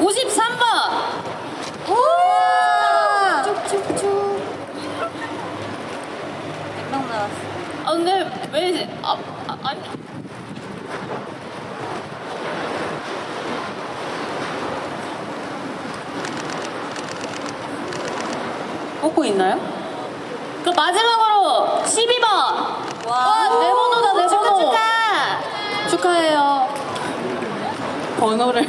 53번. 우와! 쭉쭉쭉. 몇명 나왔어? 아 근데 왜 아, 아 아니. 뽑고 있나요? 그럼 마지막으로 12번. 와, 내 번호다 내 번호. 축하. 축하해요. 번호를.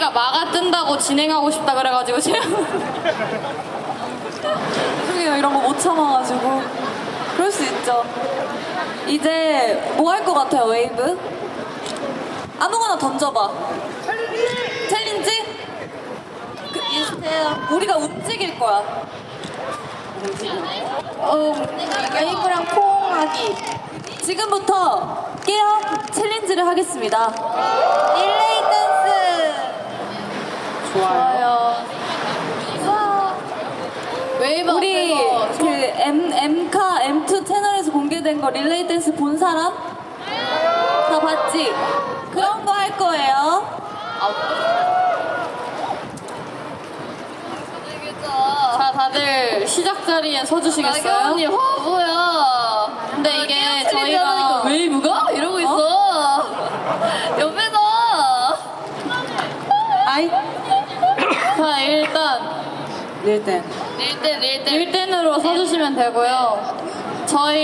언니가 마가 뜬다고 진행하고 싶다 그래가지고 죄송해요. 이런 거 못 참아가지고. 그럴 수 있죠. 이제 뭐 할 것 같아요, 웨이브? 아무거나 던져봐. 챌린지? 그, 비슷해요 우리가 움직일 거야. 어 웨이브랑 포옹하기 지금부터 깨어 챌린지를 하겠습니다. 릴레이 댄스 좋아요 웨이브 우리 앞에서 그 M, M카 M2 채널에서 공개된 거 릴레이 댄스 본 사람? 다 봤지? 그런 거 할 거예요. 자 다들 시작 자리에 서주시겠어요? 언니 화보야 근데 이게 저희가 웨이브가? 이러고 있어 옆에서 아이, 자 일단. 릴땐. 릴땐 릴땐. 릴땐으로 서주시면 되고요. 저희